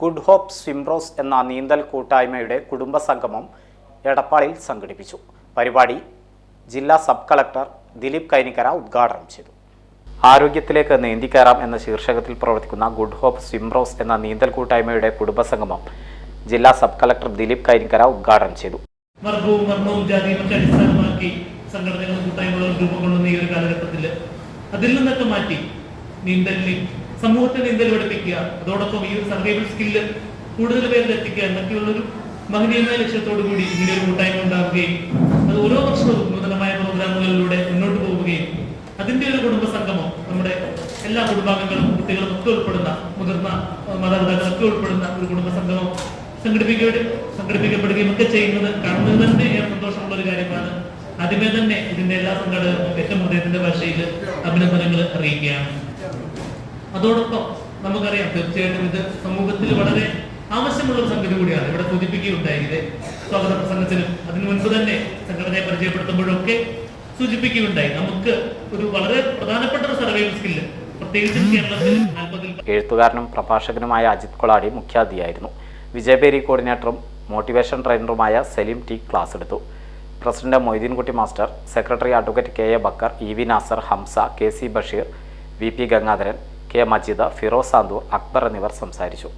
Good hope സ്വിംറോസ് എന്ന നീന്തൽ കൂട്ടായ്മയുടെ കുടുംബ സംഗമം എടപ്പാളിൽ സംഘടിപ്പിച്ചു. പരിപാടി ജില്ലാ സബ് കളക്ടർ ദിലീപ് കൈനിക്കര ഉദ്ഘാടനം ചെയ്തു. ആരോഗ്യത്തിലേക്ക് നീന്തിക്കയറാം എന്ന ശീർഷകത്തിൽ പ്രവർത്തിക്കുന്ന ഗുഡ് ഹോപ്പ് സ്വിംറോസ് എന്ന നീന്തൽ കൂട്ടായ്മയുടെ കുടുംബ സംഗമം ജില്ലാ സബ് കളക്ടർ ദിലീപ് കൈനിക്കര ഉദ്ഘാടനം ചെയ്തു. സംഘടനകളും കൂട്ടായ്മകളും രൂപം കൊള്ളുന്ന ഈ ഒരു കാലഘട്ടത്തിൽ അതിൽ നിന്നൊക്കെ മാറ്റി നീന്തലിനെ സമൂഹത്തെ നീന്തൽ പഠിപ്പിക്കുക അതോടൊപ്പം ഈ ഒരു സർവൈവൽ സ്കില്ല് കൂടുതൽ പേരിൽ എത്തിക്കുക എന്നൊക്കെയുള്ളൊരു മഹനീയമായ ലക്ഷ്യത്തോടു കൂടി ഇങ്ങനെ ഒരു കൂട്ടായ്മ ഉണ്ടാവുകയും അത് ഓരോ വർഷവും നൂതനമായ പ്രോഗ്രാമുകളിലൂടെ മുന്നോട്ട് പോവുകയും അതിന്റെ ഒരു കുടുംബ സംഗമം നമ്മുടെ എല്ലാ കുടുംബാംഗങ്ങളും കുട്ടികളും ഒക്കെ ഉൾപ്പെടുന്ന മുതിർന്ന മാതാപിതാക്കളൊക്കെ ഉൾപ്പെടുന്ന ഒരു കുടുംബ സംഗമം സംഘടിപ്പിക്കുകയും സംഘടിപ്പിക്കപ്പെടുകയും ഒക്കെ ചെയ്യുന്നത് കാണുന്നത് തന്നെ ഏറെ സന്തോഷമുള്ള ഒരു കാര്യമാണ്. ആദ്യമേ തന്നെ ഇതിന്റെ എല്ലാ സംഘടനകളും ഏറ്റവും ഹൃദയത്തിന്റെ ഭാഷയിൽ അഭിനന്ദനങ്ങൾ അറിയിക്കുകയാണ്. അതോടൊപ്പം നമുക്കറിയാം തീർച്ചയായിട്ടും ഇത് സമൂഹത്തിൽ വളരെ ആവശ്യമുള്ള ഒരു സംഗതി കൂടിയാണ്. ഇവിടെ സൂചിപ്പിക്കുകയുണ്ടായി. ഇത് സ്വാഗത പ്രസംഗത്തിനും അതിനു മുൻപ് തന്നെ സംഘടനയെ പരിചയപ്പെടുത്തുമ്പോഴൊക്കെ സൂചിപ്പിക്കുകയുണ്ടായി. നമുക്ക് ഒരു വളരെ പ്രധാനപ്പെട്ട ഒരു സർവൈവൽ സ്കില്ല് പ്രത്യേകിച്ചും കേരളത്തിൽ എഴുത്തുകാരനും പ്രഭാഷകനുമായ അജിത് കൊളാടി മുഖ്യാതിയായിരുന്നു വിജയപേരി കോർഡിനേറ്ററും മോട്ടിവേഷൻ ട്രെയിനറുമായ സലീം ടി ക്ലാസ് എടുത്തു. President Moideenkutty master secretary advocate K A Bakkar E V Nasar Hamza K C Basheer V P Gangadharan K Majeed Firoz Santhu Akbar എന്നിവർ സംസാരിച്ചു.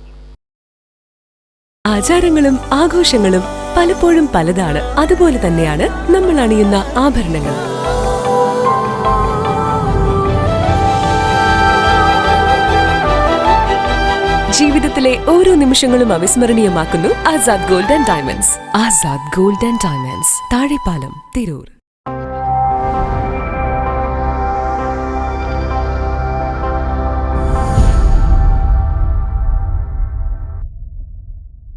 ആചാരങ്ങളും ആഘോഷങ്ങളും പലപ്പോഴും പലതാണ്. അതുപോലെ തന്നെയാണ് നമ്മൾ അണിയുന്ന ആഭരണങ്ങൾ ജീവിതത്തിലെ ഓരോ നിമിഷങ്ങളും അവിസ്മരണീയമാക്കുന്നു Azad gold and diamonds. Azad gold and diamonds. Thazhepalam Tirur.